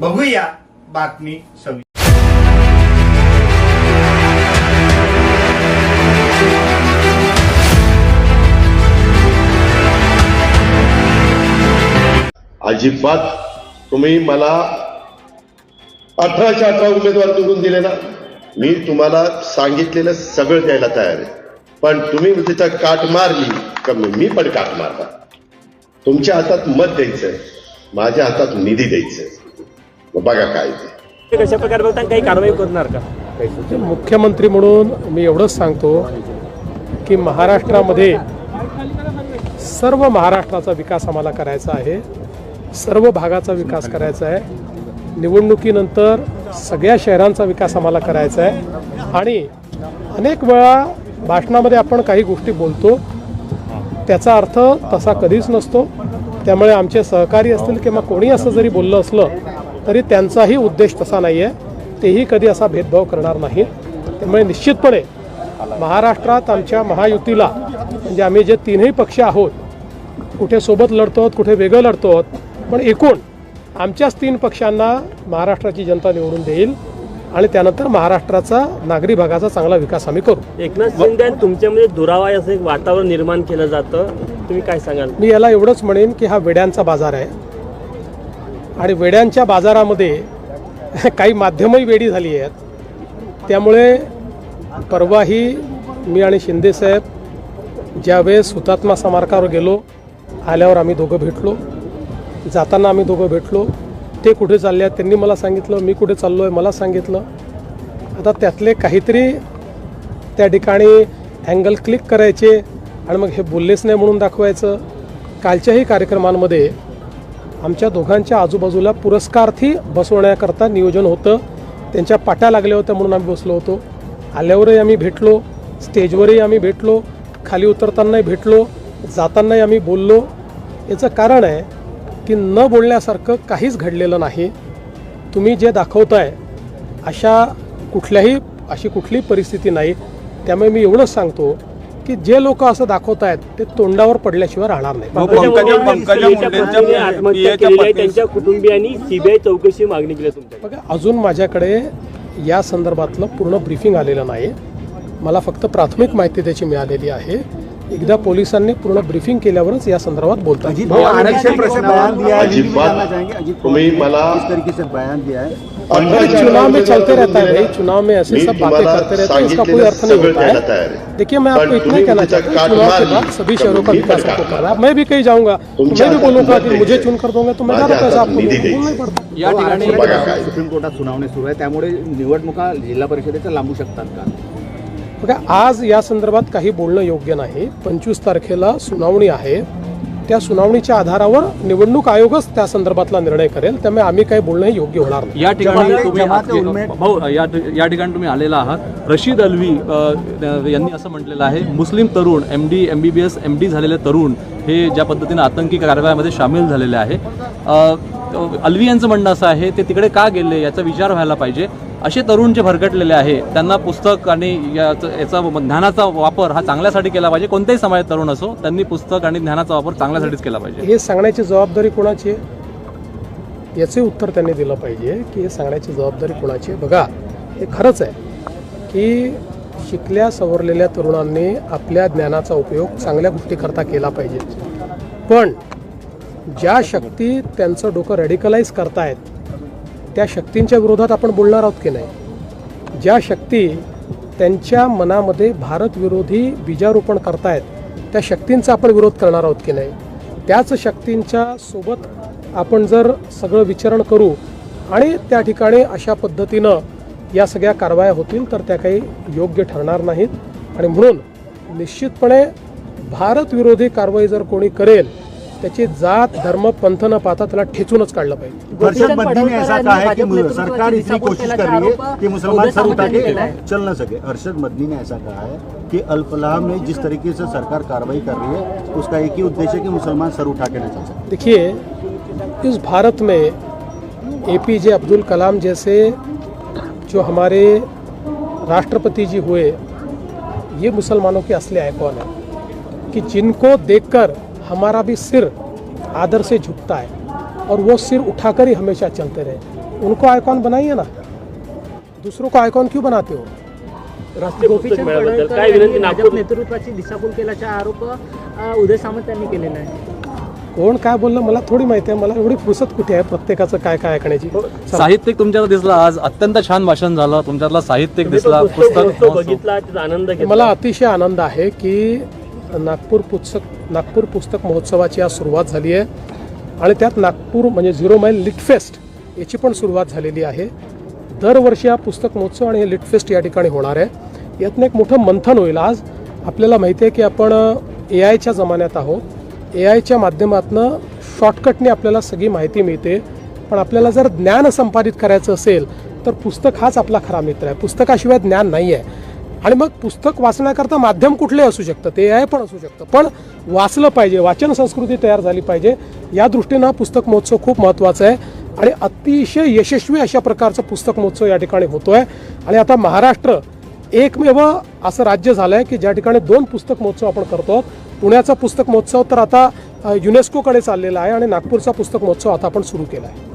बघूया बातमी सवी अजिबात तुम्ही मला अठराशे अठरा उमेदवार निवडून दिले ना मी तुम्हाला सांगितलेलं सगळं द्यायला तयार आहे. पण तुम्ही तिथं काट मारली कमी मी पण काट मारणार. तुमच्या हातात मत द्यायचं माझ्या हातात निधी द्यायचं. मग बघा काय ते. ते कशा प्रकारे बघता काही कारवाई करणार का? मुख्यमंत्री म्हणून मी एवढंच सांगतो की महाराष्ट्रामध्ये सर्व महाराष्ट्राचा विकास आम्हाला करायचा आहे. सर्व भागाचा विकास करायचा आहे. निवडणुकीनंतर सगळ्या शहरांचा विकास आम्हाला करायचा आहे. आणि अनेक वेळा भाषणामध्ये आपण काही गोष्टी बोलतो. त्याचा अर्थ तसा कधीच नसतो. त्यामुळे आमचे सहकारी असतील किंवा कोणी असं जरी बोललं असलं तरी त्यांचाही उद्देश तसा नाही आहे तेही कधी असा भेदभाव करणार नाही त्यामुळे निश्चितपणे महाराष्ट्रात आमच्या महायुतीला म्हणजे आम्ही जे तीनही पक्ष आहोत कुठे सोबत लढतो आहोत कुठे वेगळं लढतो आहोत पण एकूण आमच्याच तीन पक्षांना महाराष्ट्राची जनता निवडून देईल आणि त्यानंतर महाराष्ट्राचा नागरी भागाचा चांगला विकास आम्ही करू. एकनाथ शिंदे आणि तुमच्यामध्ये दुरावा असं एक वातावरण निर्माण केलं जातं. तुम्ही काय सांगाल? मी याला एवढंच म्हणेन की हा वेड्यांचा बाजार आहे. आणि वेड्यांच्या बाजारामध्ये काही माध्यमही वेडी झाली आहेत. त्यामुळे परवाही मी आणि शिंदेसाहेब ज्यावेळेस हुतात्मा स्मारकावर गेलो आल्यावर आम्ही दोघं भेटलो. जाताना आम्ही दोघं भेटलो. ते कुठे चालले आहेत त्यांनी मला सांगितलं मी कुठे चाललो आहे मला सांगितलं. आता त्यातले काहीतरी त्या ठिकाणी अँगल क्लिक करायचे आणि मग हे बोललेच नाही म्हणून दाखवायचं. कालच्याही कार्यक्रमांमध्ये आमच्या दोघांच्या आजूबाजूला पुरस्कार्थी बसवण्याकरता नियोजन होतं. त्यांच्या पाट्या लागल्या होत्या म्हणून आम्ही बसलो होतो. आल्यावरही आम्ही भेटलो. स्टेजवरही आम्ही भेटलो. खाली उतरतानाही भेटलो. जातानाही आम्ही बोललो. याचं कारण आहे की न बोलण्यासारखं काहीच घडलेलं नाही. तुम्ही जे दाखवताय अशा कुठल्याही अशी कुठलीही परिस्थिती नाही. त्यामुळे मी एवढंच सांगतो की जे लोक असं दाखवत आहेत ते तोंडावर पडल्याशिवाय राहणार नाही. त्यांच्या कुटुंबियांनी सीबीआय चौकशी मागणी केली बघा अजून माझ्याकडे या संदर्भातलं पूर्ण ब्रीफिंग आलेलं नाही मला फक्त प्राथमिक माहिती त्याची मिळालेली आहे. एकदा पोलिसांनी पूर्ण ब्रीफिंग केल्यावरच या संदर्भात बोलता येईल. भाई आरक्षण प्रश्न बयान दिया है अजीब ये भी बात। जानना चाहेंगे अजीत पवार तुम्ही ने मला- किस तरीके से बयान दिया है अठराशे चुनाव में अठरा चलते रहता है उमेदवार भाई चुनाव में ऐसे मी सब बातें तुम्हाला करते रहते हैं इसका कोई सांगितलेलं अर्थ नहीं सगळं होता द्यायला है तयार आहे देखिए मैं पण आपको इतना तुम्ही कहना तिथं चाहता हूँ काट चुनाव के मारली, बाद सभी तर शहरों का मी पण विकास काट आपको मारला. करना है मैं भी कहीं जाऊंगा तो तुमच्या मैं भी हातात बोलूंगा मत कि मुझे द्यायचंय. चुन कर दोगे तो मैं माझ्या ज़्यादा पैसा हातात आपको निधी दूंगा. बोलना ही द्यायचा. पड़ता है. या तो ठिकाणी आरक्षण बघा प्रश्न काय. सुप्रीम कोर्टात सुनावणी सुरू आहे त्यामुळे निवडणुका जिल्हा परिषदेच्या लांबू शकतात का बघा आज या संदर्भात काही बोलणं योग्य नाही. पंचवीस तारखेला सुनावणी आहे. त्या सुनावणीच्या आधारावर निवडणूक आयोगच त्या संदर्भातला निर्णय करेल. त्यामुळे आम्ही काही बोलणं हे योग्य होणार नाही. या ठिकाणी तुम्ही जमात उलमेट- भाऊ या या ठिकाणी तुम्ही आलेला आहात. रशीद अलवी यांनी असं म्हटलेलं आहे मुस्लिम तरुण M D M B B S M D झालेले तरुण हे ज्या पद्धतीने आतंकी कारवायामध्ये सामील झालेले आहे. अलवी यांचं म्हणणं असं आहे ते तिकडे का गेले? याचा विचार व्हायला पाहिजे. असे तरुण जे भरकटलेले आहे त्यांना पुस्तक आणि याचं- याचा ज्ञानाचा वापर हा चांगल्यासाठी केला पाहिजे. कोणत्याही समाजात तरुण असो त्यांनी पुस्तक आणि ज्ञानाचा वापर चांगल्यासाठीच केला पाहिजे. हे सांगण्याची जबाबदारी कोणाची आहे? याचे उत्तर त्यांनी दिलं पाहिजे की हे सांगण्याची जबाबदारी कोणाची आहे? बघा हे खरंच आहे की शिकल्या सवरलेल्या तरुणांनी आपल्या ज्ञानाचा उपयोग चांगल्या गोष्टीकरता केला पाहिजे. पण ज्या शक्ती त्यांचं डोकं रॅडिकलाइज करतायत त्या शक्तींच्या विरोधात आपण बोलणार आहोत की नाही? ज्या शक्ती त्यांच्या मनामध्ये भारतविरोधी बीजारोपण करतायत त्या शक्तींचा आपण विरोध करणार आहोत की नाही? त्याच शक्तींच्या सोबत आपण जर सगळं विचारण करू आणि त्या ठिकाणी अशा पद्धतीनं या सगळ्या कारवाया होतील तर त्या काही योग्य ठरणार नाहीत. आणि म्हणून निश्चितपणे भारतविरोधी कारवाई जर कोणी करेल त्याची जात धर्म पंथ न पाहता त्याला ठेचूनच काढलं पाहिजे. हर्षद बद्दी ने ऐसा कहा है कि सरकार इतनी कोशिश कर रही है कि मुसलमान सर उठा के चल न सके। हर्षद मदनी ने ऐसा कहा है कि अल्फलाह में जिस तरीके से सरकार कार्रवाई कर रही है उसका एक ही उद्देश्य है कि मुसलमान सर उठा के न चल सके। देखिए इस भारत में ए पी जे अब्दुल कलाम जैसे जो हमारे राष्ट्रपति जी हुए ये मुसलमानों के असली आइकॉन है कि जिनको देखकर हमारा भी सिर आदर से झुकता है और वो सिर उठाकर ही हमेशा चलते रहे। उनको आइकॉन बनाइए ना। दूसरों को आइकॉन क्यों बनाते हो? नेतृत्वाची दिशाभूल केल्याचा आरोप उदय सामंत यांनी केलेला आहे. कोण काय बोललं? मला थोडी माहिती आहे. मला एवढी फुरसत कुठे आहे? प्रत्येकाचं काय काय ऐकण्याची? चला. साहित्यिक तुमच्याला दिसला. आज अत्यंत छान भाषण झालं. तुमच्यातला साहित्यिक दिसला. पुस्तक. बघितला आनंद मला अतिशय आनंद आहे की नागपूर पुस्तक नागपूर पुस्तक महोत्सवाची आज सुरुवात झाली आहे. आणि त्यात नागपूर म्हणजे झिरो माईल लिटफेस्ट याची पण सुरुवात झालेली आहे. दरवर्षी हा पुस्तक महोत्सव आणि लिटफेस्ट या ठिकाणी होणार आहे. यातनं एक मोठं मंथन होईल आज. आपल्याला माहिती आहे की आपण ए आयच्या जमान्यात आहोत. ए आयच्या माध्यमातून शॉर्टकटने आपल्याला सगळी माहिती मिळते. पण आपल्याला जर ज्ञान संपादित करायचं असेल तर पुस्तक हाच आपला खरा मित्र आहे. पुस्तकाशिवाय ज्ञान नाही आहे आणि मग पुस्तक वाचण्याकरता माध्यम कुठले असू शकतं ते आहे पण असू शकतं. पण वाचलं पाहिजे वाचन संस्कृती तयार झाली पाहिजे या दृष्टीनं हा पुस्तक महोत्सव खूप महत्त्वाचा आहे. आणि अतिशय यशस्वी अशा प्रकारचा पुस्तक महोत्सव या ठिकाणी होतो आहे आणि आता महाराष्ट्र एकमेव असं राज्य झालं आहे की ज्या ठिकाणी दोन पुस्तक महोत्सव आपण करतो. पुण्याचा पुस्तक महोत्सव तर आता युनेस्कोकडे चाललेला आहे आणि नागपूरचा पुस्तक महोत्सव आता आपण सुरू केला आहे